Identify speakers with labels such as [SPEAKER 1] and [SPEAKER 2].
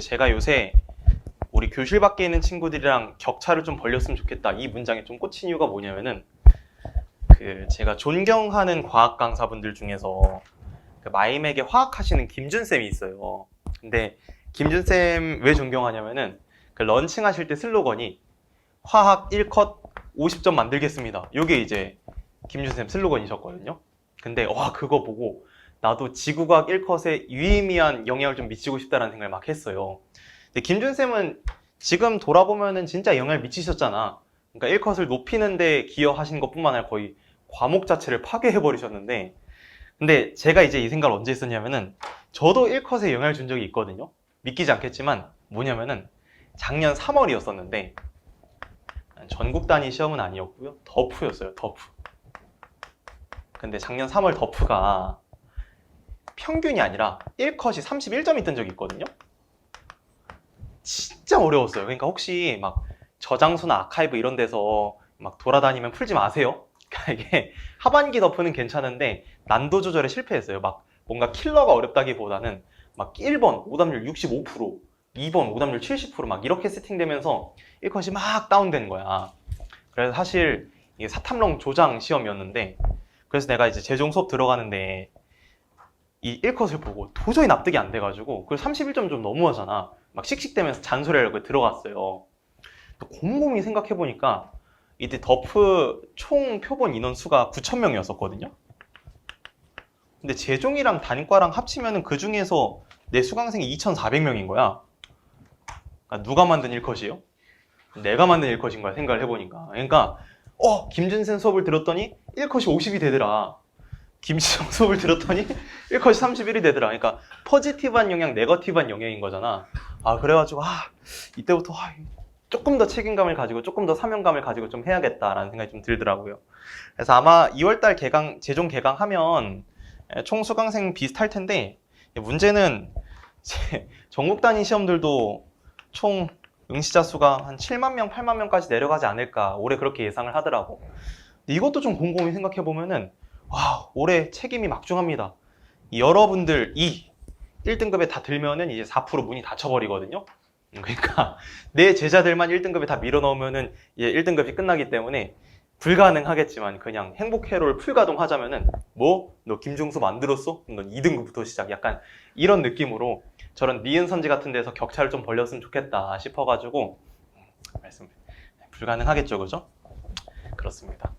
[SPEAKER 1] 제가 요새 우리 교실 밖에 있는 친구들이랑 격차를 좀 벌렸으면 좋겠다. 이 문장에 좀 꽂힌 이유가 뭐냐면은 그 제가 존경하는 과학 강사분들 중에서 그 마이맥에 화학 하시는 김준 쌤이 있어요. 근데 김준 쌤 왜 존경하냐면은 그 런칭 하실 때 슬로건이 화학 1컷 50점 만들겠습니다. 요게 이제 김준 쌤 슬로건이셨거든요. 근데 와 그거 보고 나도 지구과학 1컷에 유의미한 영향을 좀 미치고 싶다라는 생각을 막 했어요. 근데 김준 쌤은 지금 돌아보면은 진짜 영향을 미치셨잖아. 그러니까 1컷을 높이는데 기여하신 것뿐만 아니라 거의 과목 자체를 파괴해 버리셨는데 근데 제가 이제 이 생각을 언제 했었냐면은 저도 1컷에 영향을 준 적이 있거든요. 믿기지 않겠지만 뭐냐면은 작년 3월이었었는데 전국 단위 시험은 아니었고요. 더프였어요. 더프. 근데 작년 3월 더프가 평균이 아니라 1컷이 31점이 뜬 적이 있거든요. 진짜 어려웠어요. 그러니까 혹시 막 저장소나 아카이브 이런 데서 막 돌아다니면 풀지 마세요. 그러니까 이게 하반기 더프는 괜찮은데 난도 조절에 실패했어요. 막 뭔가 킬러가 어렵다기보다는 막 1번 오답률 65%, 2번 오답률 70%막 이렇게 세팅되면서 1컷이 막 다운되는 거야. 그래서 사실 이게 사탐long 조장 시험이었는데 그래서 내가 이제 재종 수업 들어가는데 이 1컷을 보고 도저히 납득이 안 돼가지고 그걸 31점 좀 너무하잖아. 막 씩씩대면서 잔소리하려고 들어갔어요. 또 곰곰이 생각해보니까 이때 더프 총 표본 인원 수가 9,000명이었었거든요. 근데 재종이랑 단과랑 합치면은 그 중에서 내 수강생이 2,400명인 거야. 그러니까 누가 만든 1컷이에요? 내가 만든 1컷인 거야, 생각을 해보니까. 그러니까, 어, 김준sen 수업을 들었더니 1컷이 50이 되더라. 김시정 수업을 들었더니 1컷이 31이 되더라. 그러니까, 포지티브한 영향, 네거티브한 영향인 거잖아. 아, 그래가지고, 아, 이때부터, 아, 조금 더 책임감을 가지고, 조금 더 사명감을 가지고 좀 해야겠다라는 생각이 좀 들더라고요. 그래서 아마 2월달 개강, 재종 개강하면 총 수강생 비슷할 텐데, 문제는 제 전국 단위 시험들도 총 응시자 수가 한 7만 명, 8만 명까지 내려가지 않을까 올해 그렇게 예상을 하더라고. 이것도 좀 곰곰이 생각해 보면은 와 올해 책임이 막중합니다. 이 여러분들이 1등급에 다 들면은 이제 4% 문이 닫혀버리거든요. 그러니까 내 제자들만 1등급에 다 밀어넣으면은 이제 1등급이 끝나기 때문에 불가능하겠지만 그냥 행복 회로를 풀가동하자면은 뭐 너 김중수 만들었어? 넌 2등급부터 시작. 약간 이런 느낌으로 저런 니은 선지 같은 데서 격차를 좀 벌렸으면 좋겠다 싶어가지고 말씀 불가능하겠죠, 그죠? 그렇습니다.